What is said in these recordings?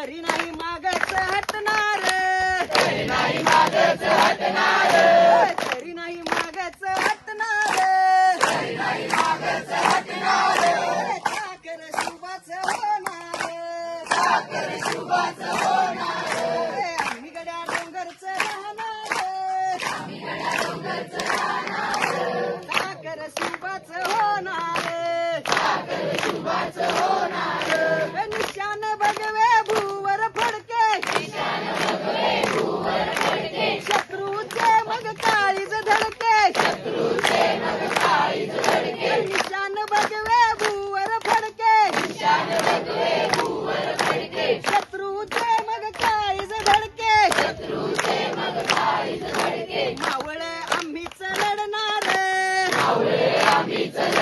तरी नाही मागच हटणार. नाही मागच हटणार. तरी नाही मागच हटणार. नाही मागच हटणार. साखर शुभाच होणार. साखर शुभाच होणार. साखर शुभाच होणार. साखर शुभाच होणार.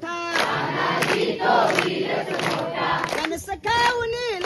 Kota. Anadito, Ilya Kota. Kamisakawa ni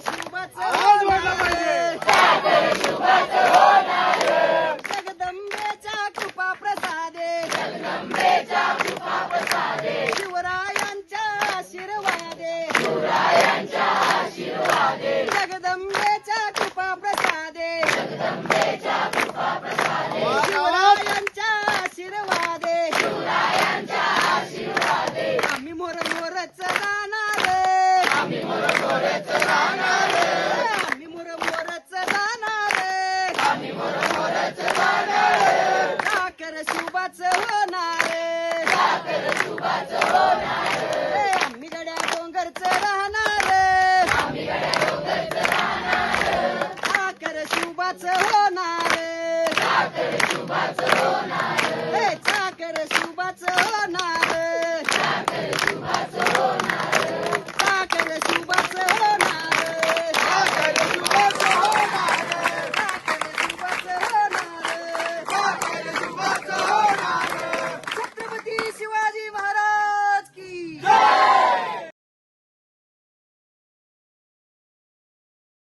शिवबाचं आज म्हटलं पाहिजे. शुभाच होणार आम्ही गड्या डोंगरच राहणार साखर शुभाच होणार साखर शुभाच होणार